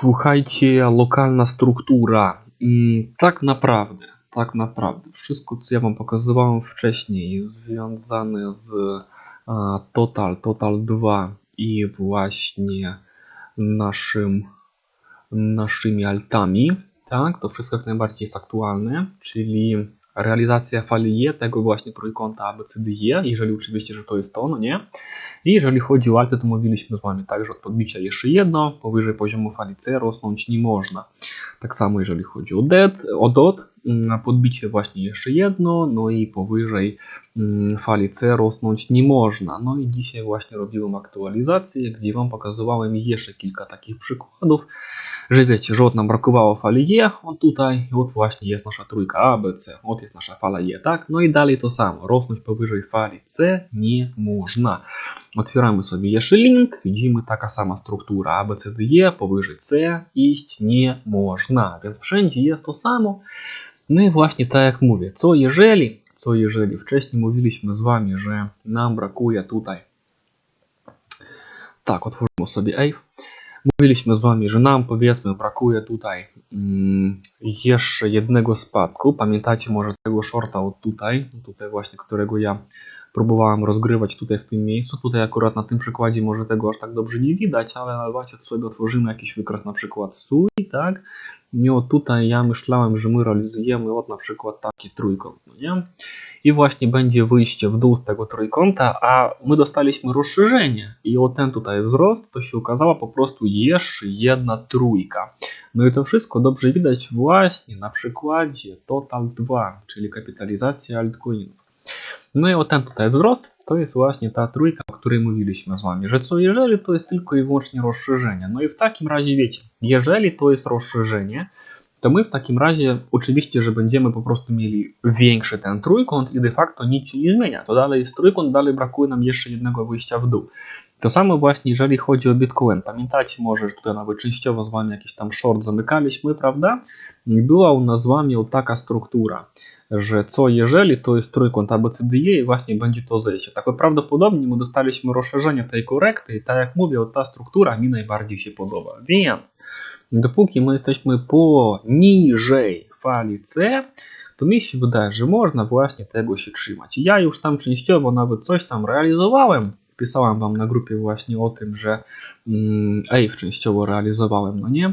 Słuchajcie, lokalna struktura. Tak naprawdę, tak naprawdę. Wszystko, co ja Wam pokazywałem wcześniej, związane z Total, Total 2 i właśnie naszym, naszymi altami, tak, to wszystko jak najbardziej jest aktualne, czyli realizacja fali E, tego właśnie trójkąta ABCDE, jeżeli oczywiście, że to jest to, no nie? I jeżeli chodzi o alty, to mówiliśmy z Wami tak, że od podbicia jeszcze jedno, powyżej poziomu fali C rosnąć nie można. Tak samo jeżeli chodzi o, DET, o DOT, na podbicie właśnie jeszcze jedno, no i powyżej mm, fali C rosnąć nie można. No i dzisiaj właśnie robiłem aktualizację, gdzie Wam pokazywałem jeszcze kilka takich przykładów, od nam brakowało fali E, on tutaj, i od właśnie jest nasza trójka A, B, C, od jest nasza fala E, tak? No i dalej to samo, rosnąć powyżej fali C nie można. Otwieramy sobie jeszcze link, widzimy taka sama struktura A, B, C, D, E, powyżej C iść nie można, więc wszędzie jest to samo. No i właśnie tak jak mówię, co jeżeli, co jeżeli wcześniej mówiliśmy z Wami, że nam brakuje tutaj, tak, otworzymy sobie Ave, mówiliśmy z Wami, że nam powiedzmy brakuje tutaj mm, jeszcze jednego spadku, pamiętacie może tego shorta od tutaj, tutaj właśnie, którego ja próbowałem rozgrywać tutaj w tym miejscu, tutaj akurat na tym przykładzie może tego aż tak dobrze nie widać, ale tu sobie otworzymy jakiś wykres na przykład sui, tak, od tutaj ja myślałem, że my realizujemy od na przykład taki trójkąt, no nie? I właśnie będzie wyjście w dół z tego trójkąta, a my dostaliśmy rozszerzenie i o ten tutaj wzrost to się okazała po prostu jeszcze jedna trójka. No i to wszystko dobrze widać właśnie na przykładzie Total 2, czyli kapitalizacja altcoinów. No i o ten tutaj wzrost to jest właśnie ta trójka, o której mówiliśmy z Wami, że co jeżeli to jest tylko i wyłącznie rozszerzenie. No i w takim razie wiecie, jeżeli to jest rozszerzenie, to my w takim razie oczywiście, że będziemy po prostu mieli większy ten trójkąt i de facto nic się nie zmienia. To dalej jest trójkąt, dalej brakuje nam jeszcze jednego wyjścia w dół. To samo właśnie jeżeli chodzi o Bitcoin. Pamiętacie może, że tutaj nawet częściowo z Wami jakiś tam short zamykaliśmy, prawda? Była u nas z Wami taka struktura, że co jeżeli to jest trójkąt ABCDE i właśnie będzie to zejście. Tak prawdopodobnie my dostaliśmy rozszerzenie tej korekty i tak jak mówię, ta struktura mi najbardziej się podoba. Więc dopóki my jesteśmy poniżej fali C, to mi się wydaje, że można właśnie tego się trzymać. Ja już tam częściowo nawet coś tam realizowałem. Pisałem Wam na grupie właśnie o tym, że mm, Ave częściowo realizowałem, no nie?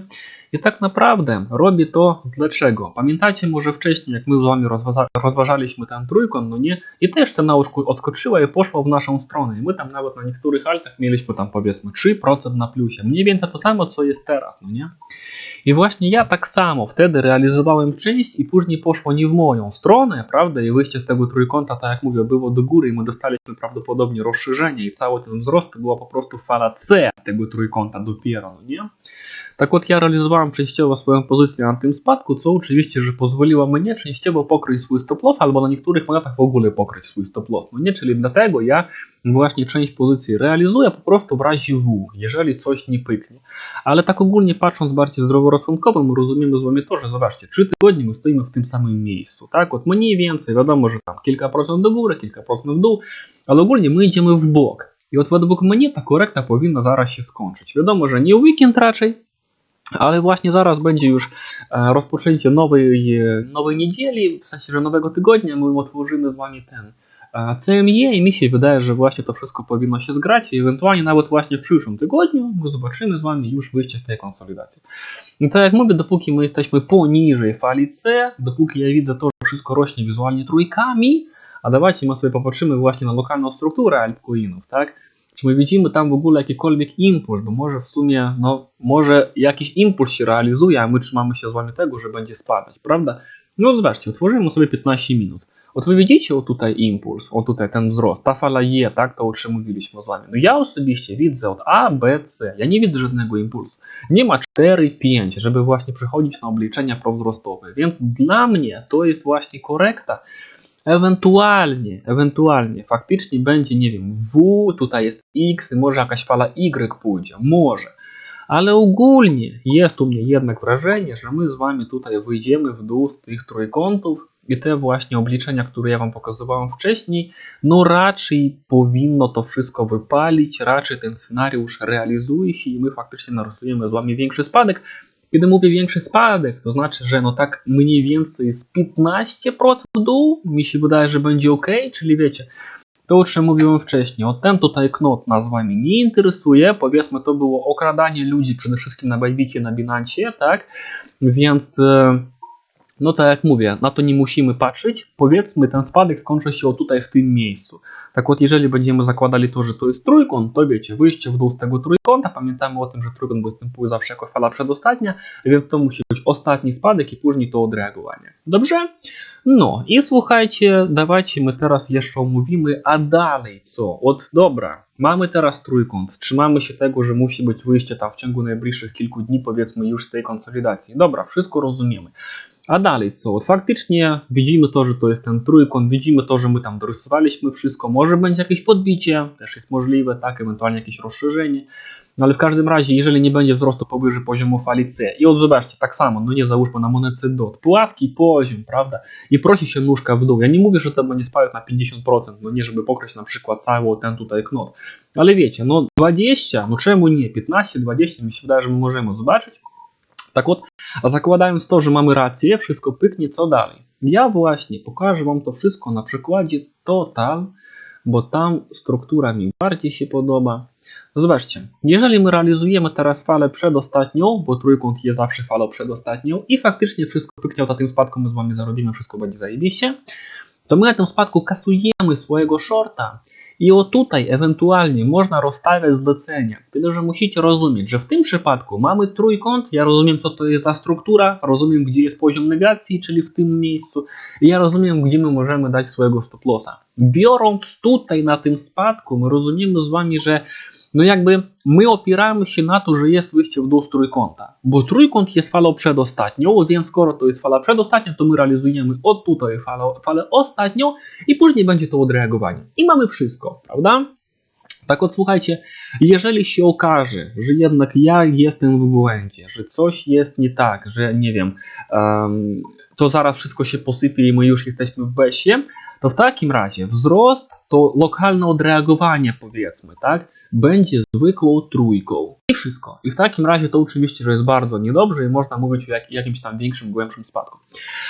I tak naprawdę robię to dlaczego? Pamiętacie może wcześniej, jak my z Wami rozważa rozważaliśmy ten trójkąt, no nie? I też cena odskoczyła i poszła w naszą stronę. I my tam nawet na niektórych altach mieliśmy tam powiedzmy 3% na plusie. Mniej więcej to samo, co jest teraz, no nie? I właśnie ja tak samo wtedy realizowałem część i później poszło nie w moją stronę, prawda? I wyjście z tego trójkąta, tak jak mówię, było do góry i my dostaliśmy prawdopodobnie rozszerzenie i cały ten wzrost to była po prostu fala C tego trójkąta dopiero, no nie? Tak od ja realizowałem częściowo swoją pozycję na tym spadku, co oczywiście, że pozwoliło mnie częściowo pokryć swój stop loss, albo na niektórych monetach w ogóle pokryć swój stop loss. No nie, czyli dlatego ja właśnie część pozycji realizuję po prostu w razie W, jeżeli coś nie pyknie. Ale tak ogólnie patrząc bardziej zdroworozsądkowo, my rozumiemy z wami to, że zobaczcie, 3 tygodnie my stoimy w tym samym miejscu, tak? Od mniej więcej, wiadomo, że tam kilka procent do góry, kilka procent w dół, ale ogólnie my idziemy w bok. I od według mnie ta korekta powinna zaraz się skończyć. Wiadomo, że nie weekend raczej, ale właśnie zaraz będzie już rozpoczęcie nowej, nowej niedzieli, w sensie, że nowego tygodnia. My otworzymy z Wami ten CME i mi się wydaje, że właśnie to wszystko powinno się zgrać i ewentualnie nawet właśnie w przyszłym tygodniu my zobaczymy z Wami już wyjście z tej konsolidacji. I tak jak mówię, dopóki my jesteśmy poniżej fali C, dopóki ja widzę to, że wszystko rośnie wizualnie trójkami, a dawajcie my sobie popatrzymy właśnie na lokalną strukturę altcoinów, tak? Czy my widzimy tam w ogóle jakikolwiek impuls, bo może w sumie, no, może jakiś impuls się realizuje, a my trzymamy się z wami tego, że będzie spadać, prawda? No zobaczcie, otworzymy sobie 15 minut. Widzicie o tutaj impuls, o tutaj ten wzrost, ta fala E, tak, to o czym mówiliśmy z wami. No ja osobiście widzę od A, B, C, ja nie widzę żadnego impulsu. Nie ma 4, 5, żeby właśnie przechodzić na obliczenia prowzrostowe, więc dla mnie to jest właśnie korekta. Ewentualnie, ewentualnie faktycznie będzie, nie wiem, W, tutaj jest X, może jakaś fala Y pójdzie, może. Ale ogólnie jest u mnie jednak wrażenie, że my z Wami tutaj wyjdziemy w dół z tych trójkątów i te właśnie obliczenia, które ja Wam pokazywałem wcześniej, no raczej powinno to wszystko wypalić, raczej ten scenariusz realizuje się i my faktycznie narysujemy z Wami większy spadek. Kiedy mówię większy spadek, to znaczy, że no tak mniej więcej z 15% w dół, mi się wydaje, że będzie ok, czyli wiecie, to o czym mówiłem wcześniej, o ten tutaj knot nas z Wami nie interesuje, powiedzmy to było okradanie ludzi przede wszystkim na Bajbicie, na Binancie, tak, więc... e, no tak jak mówię, na to nie musimy patrzeć. Powiedzmy, ten spadek skończy się o tutaj w tym miejscu. Tak od, jeżeli będziemy zakładali to, że to jest trójkąt, to wiecie, wyjście w dół z tego trójkąta, pamiętamy o tym, że trójkąt występuje zawsze jako fala przedostatnia, więc to musi być ostatni spadek i później to odreagowanie. Dobrze? No i słuchajcie, dawajcie my teraz jeszcze omówimy, a dalej co? Od dobra, mamy teraz trójkąt, trzymamy się tego, że musi być wyjście tam w ciągu najbliższych kilku dni, powiedzmy już z tej konsolidacji. Dobra, wszystko rozumiemy. A dalej co? Faktycznie widzimy to, że to jest ten trójkąt, widzimy to, że my tam dorysowaliśmy wszystko. Może będzie jakieś podbicie, też jest możliwe, tak, ewentualnie jakieś rozszerzenie. No ale w każdym razie, jeżeli nie będzie wzrostu powyżej poziomu fali C, i od zobaczcie, tak samo, no nie załóżmy na monetce DOT, płaski poziom, prawda, i prosi się nóżka w dół. Ja nie mówię, że to będzie spadek na 50%, no nie, żeby pokryć na przykład cały ten tutaj knot, ale wiecie, no 20, no czemu nie, 15, 20, mi się wydaje, że my możemy zobaczyć. Tak od, a zakładając to, że mamy rację, wszystko pyknie, co dalej? Ja właśnie pokażę Wam to wszystko na przykładzie total, bo tam struktura mi bardziej się podoba. No zobaczcie, jeżeli my realizujemy teraz falę przedostatnią, bo trójkąt jest zawsze falą przedostatnią i faktycznie wszystko pyknie na tym spadku, my z Wami zarobimy, wszystko będzie zajebiście, to my na tym spadku kasujemy swojego shorta i o tutaj ewentualnie można rozstawiać zlecenia. Tyle, że musicie rozumieć, że w tym przypadku mamy trójkąt, ja rozumiem co to jest za struktura, rozumiem gdzie jest poziom negacji, czyli w tym miejscu, ja rozumiem gdzie my możemy dać swojego stop lossa. Biorąc tutaj na tym spadku, my rozumiemy z Wami, że no jakby my opieramy się na to, że jest wyjście w dół z trójkąta, bo trójkąt jest falą przedostatnią, więc skoro to jest fala przedostatnia, to my realizujemy od tutaj falę, falę ostatnią i później będzie to odreagowanie. I mamy wszystko, prawda? Tak odsłuchajcie, jeżeli się okaże, że jednak ja jestem w błędzie, że coś jest nie tak, że nie wiem, um, to zaraz wszystko się posypie i my już jesteśmy w besie, to w takim razie wzrost to lokalne odreagowanie, powiedzmy, tak, będzie zwykłą trójką. I wszystko. I w takim razie to oczywiście, że jest bardzo niedobrze i można mówić o jak, jakimś tam większym, głębszym spadku.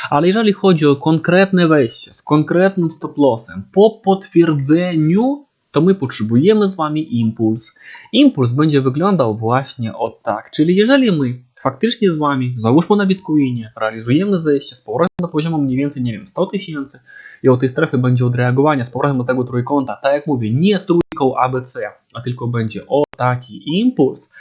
Ale jeżeli chodzi o konkretne wejście z konkretnym stop lossem po potwierdzeniu, to my potrzebujemy z Wami impuls. Impuls będzie wyglądał właśnie od tak, czyli jeżeli my faktycznie z Wami, załóżmy na Bitcoinie, realizujemy zejście z powrotem do poziomu mniej więcej, nie wiem, 100 tysięcy i od tej strefy będzie odreagowanie z powrotem do tego trójkąta, tak jak mówię, nie trójką ABC, a tylko będzie o taki impuls,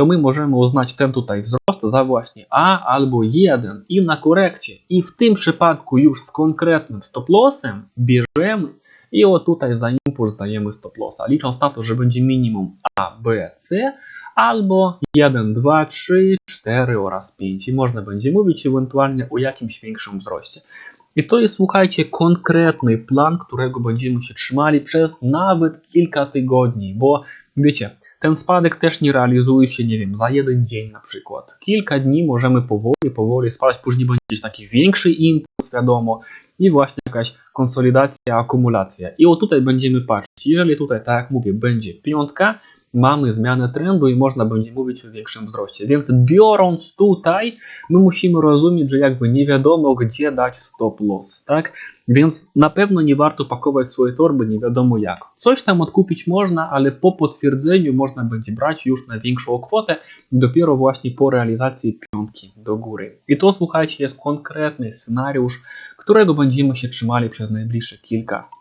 to my możemy uznać ten tutaj wzrost za właśnie A albo 1 i na korekcie. I w tym przypadku już z konkretnym stop lossem bierzemy i o tutaj za impuls dajemy stop lossa, licząc na to, że będzie minimum A, B, C albo 1, 2, 3, 4 oraz 5 i można będzie mówić ewentualnie o jakimś większym wzroście. I to jest, słuchajcie, konkretny plan, którego będziemy się trzymali przez nawet kilka tygodni, bo wiecie, ten spadek też nie realizuje się, nie wiem, za jeden dzień na przykład. Kilka dni możemy powoli, powoli spadać, później będzie taki większy impuls, wiadomo, i właśnie jakaś konsolidacja, akumulacja. I o tutaj będziemy patrzeć. Jeżeli tutaj, tak jak mówię, będzie piątka, mamy zmianę trendu i można będzie mówić o większym wzroście. Więc biorąc tutaj, my musimy rozumieć, że jakby nie wiadomo, gdzie dać stop loss, tak? Więc na pewno nie warto pakować swoje torby nie wiadomo jak. Coś tam odkupić można, ale po potwierdzeniu można będzie brać już na większą kwotę, dopiero właśnie po realizacji piątki do góry. I to słuchajcie, jest konkretny scenariusz, którego będziemy się trzymali przez najbliższe kilka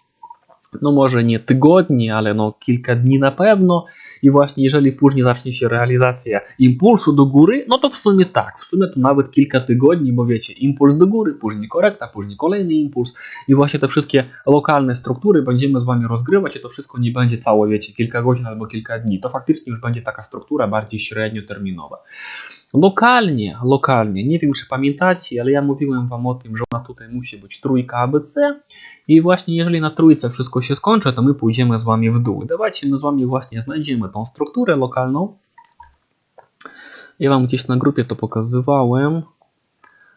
no może nie tygodni, ale no kilka dni na pewno. I właśnie jeżeli później zacznie się realizacja impulsu do góry, no to w sumie tak, w sumie to nawet kilka tygodni, bo wiecie, impuls do góry, później korekta, później kolejny impuls i właśnie te wszystkie lokalne struktury będziemy z Wami rozgrywać i to wszystko nie będzie trwało, wiecie, kilka godzin albo kilka dni. To faktycznie już będzie taka struktura bardziej średnioterminowa. Lokalnie, lokalnie, nie wiem czy pamiętacie, ale ja mówiłem Wam o tym, że u nas tutaj musi być trójka ABC i właśnie jeżeli na trójce wszystko się skończy, to my pójdziemy z Wami w dół. Dawajcie my z Wami właśnie znajdziemy tą strukturę lokalną. Ja Wam gdzieś na grupie to pokazywałem.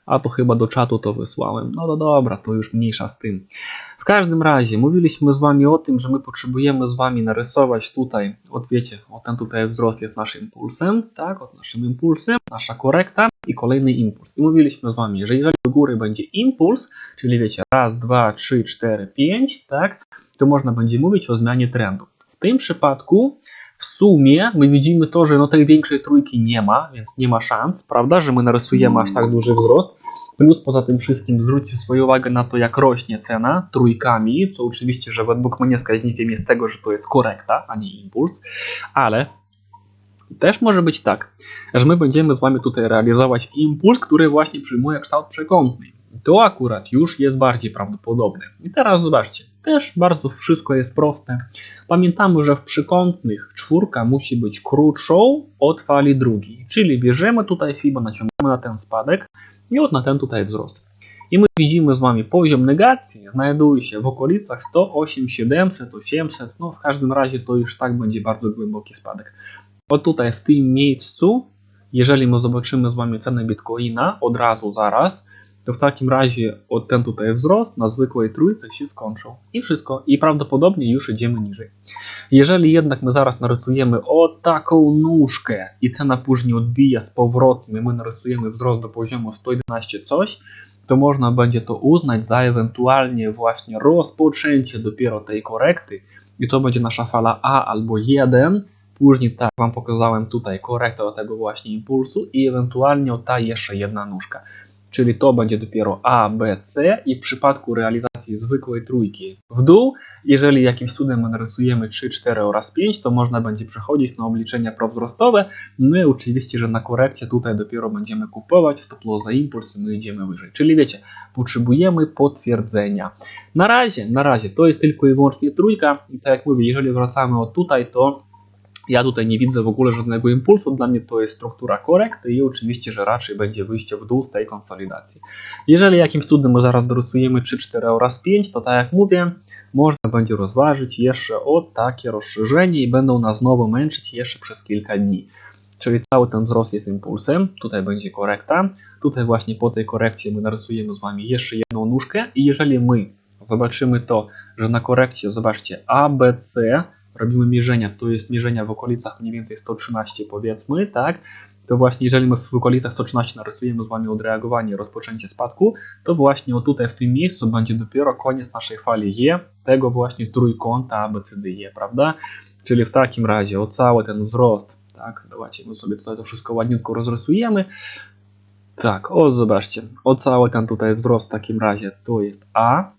A to chyba do czatu to wysłałem. No to dobra, to już mniejsza z tym. W każdym razie, mówiliśmy z Wami o tym, że my potrzebujemy z Wami narysować tutaj, od wiecie, o ten tutaj wzrost jest naszym impulsem, tak, od naszym impulsem, nasza korekta i kolejny impuls. I mówiliśmy z Wami, że jeżeli do góry będzie impuls, czyli wiecie, raz, dwa, trzy, cztery, pięć, tak, to można będzie mówić o zmianie trendu. W tym przypadku w sumie my widzimy to, że no tej większej trójki nie ma, więc nie ma szans, prawda, że my narysujemy aż tak duży wzrost. Plus poza tym wszystkim zwróćcie swoją uwagę na to, jak rośnie cena trójkami, co oczywiście, że według mnie wskaźnikiem jest tego, że to jest korekta, a nie impuls, ale też może być tak, że my będziemy z Wami tutaj realizować impuls, który właśnie przyjmuje kształt przekątny. To akurat już jest bardziej prawdopodobne. I teraz zobaczcie, też bardzo wszystko jest proste. Pamiętamy, że w przykątnych czwórka musi być krótszą od fali drugiej, czyli bierzemy tutaj FIBA, naciągamy na ten spadek i od na ten tutaj wzrost. I my widzimy z Wami poziom negacji znajduje się w okolicach 108, 700, 800, no w każdym razie to już tak będzie bardzo głęboki spadek. O tutaj w tym miejscu, jeżeli my zobaczymy z Wami cenę Bitcoina od razu, zaraz, to w takim razie ten tutaj wzrost na zwykłej trójce się skończył. I wszystko. I prawdopodobnie już idziemy niżej. Jeżeli jednak my zaraz narysujemy o taką nóżkę i cena później odbija z powrotem i my narysujemy wzrost do poziomu 111 coś, to można będzie to uznać za ewentualnie właśnie rozpoczęcie dopiero tej korekty i to będzie nasza fala A albo 1, Później, tak Wam pokazałem tutaj korektę do tego właśnie impulsu i ewentualnie ta jeszcze jedna nóżka. Czyli to będzie dopiero A, B, C i w przypadku realizacji zwykłej trójki w dół, jeżeli jakimś cudem my narysujemy 3, 4 oraz 5, to można będzie przechodzić na obliczenia prowzrostowe. No i oczywiście, że na korekcie tutaj dopiero będziemy kupować stop loss za impuls i my idziemy wyżej. Czyli wiecie, potrzebujemy potwierdzenia. Na razie, na razie to jest tylko i wyłącznie trójka i tak jak mówię, jeżeli wracamy od tutaj, to ja tutaj nie widzę w ogóle żadnego impulsu, dla mnie to jest struktura korekty i oczywiście, że raczej będzie wyjście w dół z tej konsolidacji. Jeżeli jakimś cudem zaraz dorysujemy 3, 4 oraz 5, to tak jak mówię, można będzie rozważyć jeszcze o takie rozszerzenie i będą nas znowu męczyć jeszcze przez kilka dni. Czyli cały ten wzrost jest impulsem, tutaj będzie korekta, tutaj właśnie po tej korekcie my narysujemy z Wami jeszcze jedną nóżkę i jeżeli my zobaczymy to, że na korekcie, zobaczcie, A, B, C, robimy mierzenia, to jest mierzenia w okolicach mniej więcej 113 powiedzmy, tak? To właśnie jeżeli my w okolicach 113 narysujemy z Wami odreagowanie, rozpoczęcie spadku, to właśnie o tutaj w tym miejscu będzie dopiero koniec naszej fali E, tego właśnie trójkąta ABCDE, prawda? Czyli w takim razie o cały ten wzrost, tak? Dawajcie, my sobie tutaj to wszystko ładniutko rozrysujemy. Tak, o zobaczcie, o cały ten tutaj wzrost w takim razie to jest A,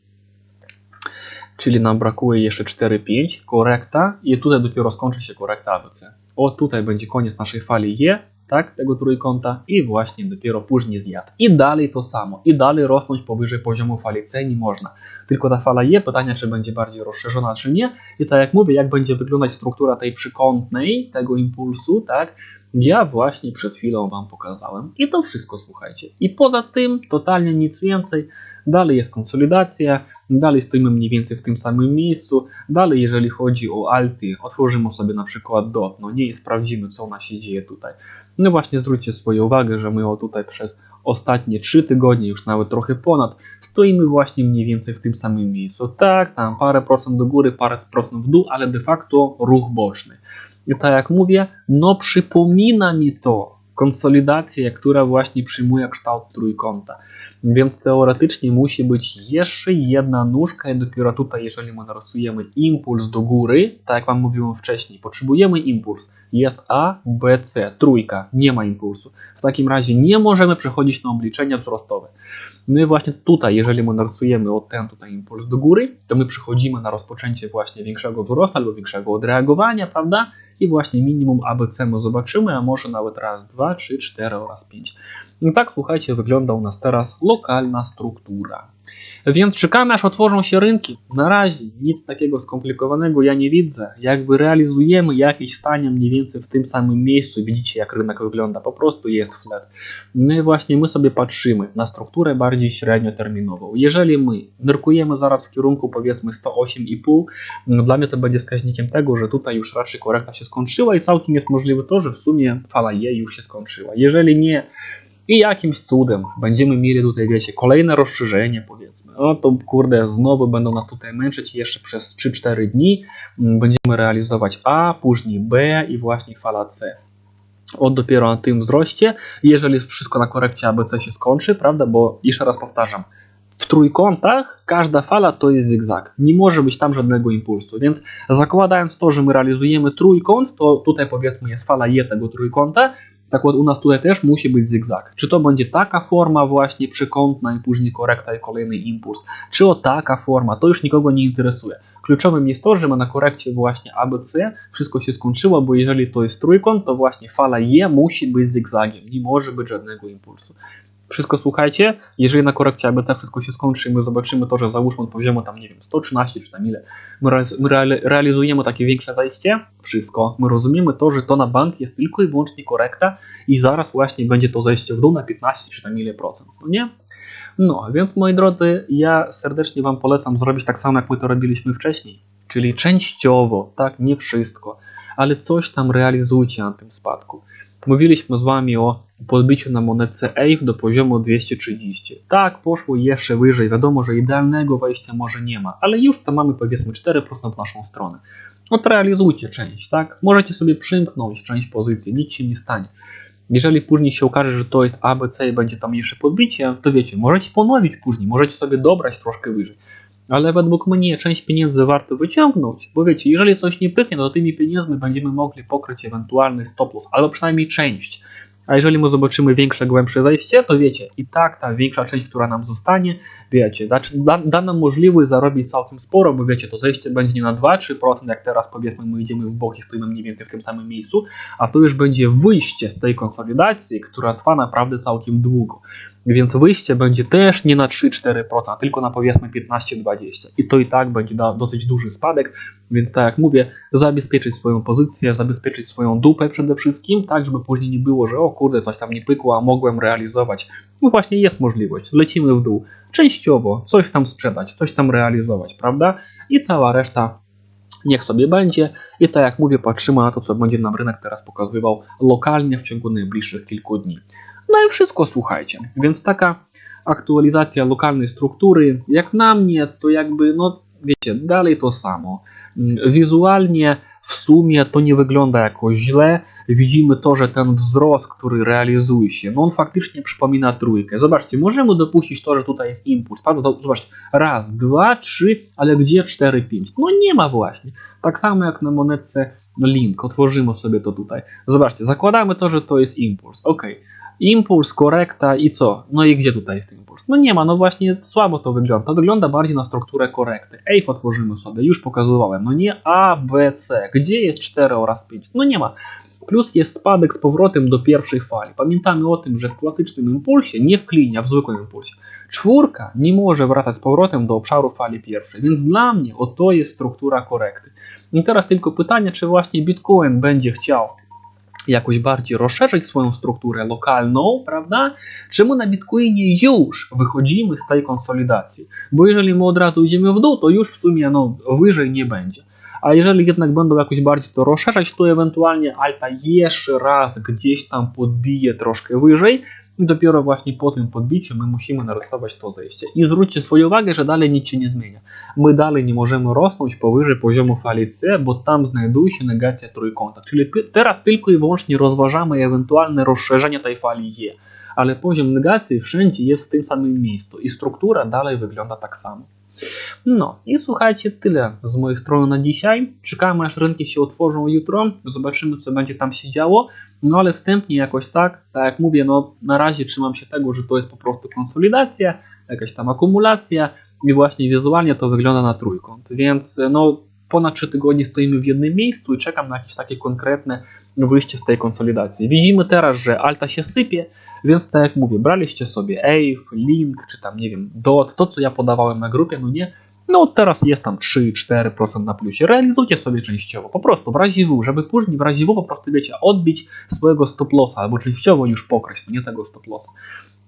czyli nam brakuje jeszcze 4-5, korekta i tutaj dopiero skończy się korekta ABC. O tutaj będzie koniec naszej fali E, tak, tego trójkąta i właśnie dopiero później zjazd. I dalej to samo, i dalej rosnąć powyżej poziomu fali C nie można. Tylko ta fala E, pytanie czy będzie bardziej rozszerzona czy nie i tak jak mówię, jak będzie wyglądać struktura tej przykątnej, tego impulsu, tak, ja właśnie przed chwilą Wam pokazałem. I to wszystko, słuchajcie. I poza tym totalnie nic więcej. Dalej jest konsolidacja, dalej stoimy mniej więcej w tym samym miejscu. Dalej, jeżeli chodzi o alty, otworzymy sobie na przykład dot, no nie i sprawdzimy, co ona się dzieje tutaj. No właśnie, zwróćcie swoją uwagę, że my o tutaj przez ostatnie 3 tygodnie, już nawet trochę ponad, stoimy właśnie mniej więcej w tym samym miejscu. Tak, tam parę procent do góry, parę procent w dół, ale de facto ruch boczny. I tak jak mówię, no przypomina mi to konsolidację, która właśnie przyjmuje kształt trójkąta. Więc teoretycznie musi być jeszcze jedna nóżka i dopiero tutaj, jeżeli my narysujemy impuls do góry, tak jak Wam mówiłem wcześniej, potrzebujemy impuls. Jest A, B, C, trójka, nie ma impulsu. W takim razie nie możemy przechodzić na obliczenia wzrostowe. No i właśnie tutaj, jeżeli my narysujemy o ten tutaj impuls do góry, to my przechodzimy na rozpoczęcie właśnie większego wzrostu albo większego odreagowania, prawda? I właśnie minimum ABC my zobaczymy, a może nawet raz, dwa, trzy, cztery oraz pięć. I tak, słuchajcie, wygląda u nas teraz lokalna struktura. Więc czekamy, aż otworzą się rynki. Na razie nic takiego skomplikowanego ja nie widzę. Jakby realizujemy jakieś stanie mniej więcej w tym samym miejscu, widzicie jak rynek wygląda, po prostu jest flat. No i właśnie my sobie patrzymy na strukturę bardziej średnioterminową. Jeżeli my nurkujemy zaraz w kierunku powiedzmy 108,5, no dla mnie to będzie wskaźnikiem tego, że tutaj już raczej korekta się skończyła i całkiem jest możliwe to, że w sumie fala E już się skończyła. Jeżeli nie i jakimś cudem będziemy mieli tutaj, wiecie, kolejne rozszerzenie, powiedzmy. No to kurde, znowu będą nas tutaj męczyć jeszcze przez 3-4 dni. Mm, Będziemy realizować A, później B i właśnie fala C. Od dopiero na tym wzroście, jeżeli wszystko na korekcie ABC się skończy, prawda? Bo jeszcze raz powtarzam, w trójkątach każda fala to jest zygzak. Nie może być tam żadnego impulsu. Więc zakładając to, że my realizujemy trójkąt, to tutaj powiedzmy jest fala E tego trójkąta, tak u nas tutaj też musi być zygzak. Czy to będzie taka forma właśnie przekątna i później korekta i kolejny impuls, czy o taka forma, to już nikogo nie interesuje. Kluczowym jest to, że my na korekcie właśnie ABC wszystko się skończyło, bo jeżeli to jest trójkąt, to właśnie fala E musi być zygzagiem, nie może być żadnego impulsu. Wszystko słuchajcie, jeżeli na korekcie ABC wszystko się skończy my zobaczymy to, że załóżmy od poziomu tam, nie wiem, 113 czy tam ile, my, realiz- my reali- realizujemy takie większe zajście, wszystko, my rozumiemy to, że to na bank jest tylko i wyłącznie korekta i zaraz właśnie będzie to zejście w dół na 15 czy tam ile procent, no nie? No, więc moi drodzy, ja serdecznie Wam polecam zrobić tak samo, jak my to robiliśmy wcześniej, czyli częściowo, tak, nie wszystko, ale coś tam realizujcie na tym spadku. Mówiliśmy z Wami o podbiciu na monetce AVE do poziomu 230. Tak, poszło jeszcze wyżej. Wiadomo, że idealnego wejścia może nie ma, ale już tam mamy powiedzmy 4% w naszą stronę. No realizujcie część, tak? Możecie sobie przymknąć część pozycji, nic się nie stanie. Jeżeli później się okaże, że to jest ABC i będzie tam mniejsze podbicie, to wiecie, możecie ponowić później, możecie sobie dobrać troszkę wyżej. Ale według mnie część pieniędzy warto wyciągnąć, bo wiecie, jeżeli coś nie pyknie, to tymi pieniędzmi będziemy mogli pokryć ewentualny stop loss, albo przynajmniej część. A jeżeli my zobaczymy większe, głębsze zejście, to wiecie, i tak ta większa część, która nam zostanie, wiecie, da, da, nam możliwość zarobić całkiem sporo, bo wiecie, to zejście będzie nie na 2-3%, jak teraz powiedzmy my idziemy w bok i stoimy mniej więcej w tym samym miejscu, a to już będzie wyjście z tej konsolidacji, która trwa naprawdę całkiem długo. Więc wyjście będzie też nie na 3-4%, tylko na powiedzmy 15-20%. I to i tak będzie dosyć duży spadek, więc tak jak mówię, zabezpieczyć swoją pozycję, zabezpieczyć swoją dupę przede wszystkim, tak żeby później nie było, że o kurde, coś tam nie pykło, a mogłem realizować. No właśnie jest możliwość, lecimy w dół. Częściowo coś tam sprzedać, coś tam realizować, prawda? I cała reszta niech sobie będzie. I tak jak mówię, patrzymy na to, co będzie nam rynek teraz pokazywał lokalnie w ciągu najbliższych kilku dni. No i wszystko słuchajcie. Więc taka aktualizacja lokalnej struktury, jak na mnie, to jakby, no wiecie, dalej to samo. Mm, Wizualnie w sumie to nie wygląda jakoś źle. Widzimy to, że ten wzrost, który realizuje się, no on faktycznie przypomina trójkę. Zobaczcie, możemy dopuścić to, że tutaj jest impuls. Zobaczcie, raz, dwa, trzy, ale gdzie cztery, pięć? No nie ma właśnie. Tak samo jak na monetce link. Otworzymy sobie to tutaj. Zobaczcie, zakładamy to, że to jest impuls. Ok. Impuls, korekta i co? No i gdzie tutaj jest impuls? No nie ma, no właśnie słabo to wygląda. To wygląda bardziej na strukturę korekty. Ej, otworzymy sobie, już pokazywałem. No nie A, B, C. Gdzie jest 4 oraz 5? No nie ma. Plus jest spadek z powrotem do pierwszej fali. Pamiętamy o tym, że w klasycznym impulsie, nie w klinie, a w zwykłym impulsie, czwórka nie może wracać z powrotem do obszaru fali pierwszej. Więc dla mnie oto jest struktura korekty. I teraz tylko pytanie, czy właśnie Bitcoin będzie chciał jakoś bardziej rozszerzyć swoją strukturę lokalną, prawda? Czy my na Bitcoinie już wychodzimy z tej konsolidacji? Bo jeżeli my od razu idziemy w dół, to już w sumie no, wyżej nie będzie. A jeżeli jednak będą jakoś bardziej to rozszerzać, to ewentualnie Alta jeszcze raz gdzieś tam podbije troszkę wyżej i dopiero właśnie po tym podbiciu my musimy narysować to zejście. I zwróćcie swoją uwagę, że dalej nic się nie zmienia. My dalej nie możemy rosnąć powyżej poziomu fali C, bo tam znajduje się negacja trójkąta. Czyli teraz tylko i wyłącznie rozważamy ewentualne rozszerzenie tej fali E. Ale poziom negacji wszędzie jest w tym samym miejscu i struktura dalej wygląda tak samo. No i słuchajcie, tyle z mojej strony na dzisiaj. Czekamy aż rynki się otworzą jutro, zobaczymy co będzie tam się działo. No ale wstępnie jakoś tak, tak jak mówię, no na razie trzymam się tego, że to jest po prostu konsolidacja, jakaś tam akumulacja i właśnie wizualnie to wygląda na trójkąt. Więc no ponad 3 tygodnie stoimy w jednym miejscu i czekam na jakieś takie konkretne wyjście z tej konsolidacji. Widzimy teraz, że alta się sypie, więc tak jak mówię, braliście sobie AVE, Link, czy tam nie wiem, DOT, to co ja podawałem na grupie, no nie, no teraz jest tam 3-4% na plusie. Realizujcie sobie częściowo, po prostu w żeby później w po prostu wiecie, odbić swojego stop lossa, albo częściowo już pokryć, no nie tego stop lossa.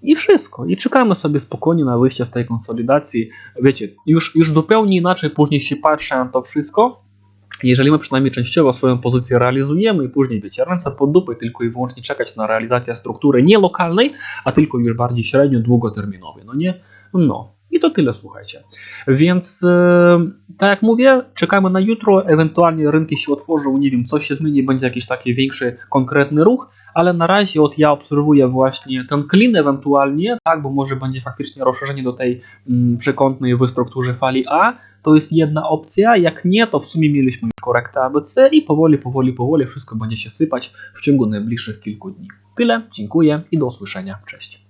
I wszystko. I czekamy sobie spokojnie na wyjście z tej konsolidacji. Wiecie, już, już zupełnie inaczej później się patrzy na to wszystko, jeżeli my przynajmniej częściowo swoją pozycję realizujemy i później, wiecie, ręce pod dupy, tylko i wyłącznie czekać na realizację struktury nie lokalnej, a tylko już bardziej średnio, długoterminowej, no nie? No. I to tyle, słuchajcie. Więc, e, tak jak mówię, czekamy na jutro, ewentualnie rynki się otworzą, nie wiem, coś się zmieni, będzie jakiś taki większy, konkretny ruch, ale na razie od ja obserwuję właśnie ten clean ewentualnie, tak, bo może będzie faktycznie rozszerzenie do tej mm, przekątnej w strukturze fali A, to jest jedna opcja, jak nie, to w sumie mieliśmy już korektę ABC i powoli, powoli, powoli wszystko będzie się sypać w ciągu najbliższych kilku dni. Tyle, dziękuję i do usłyszenia, cześć.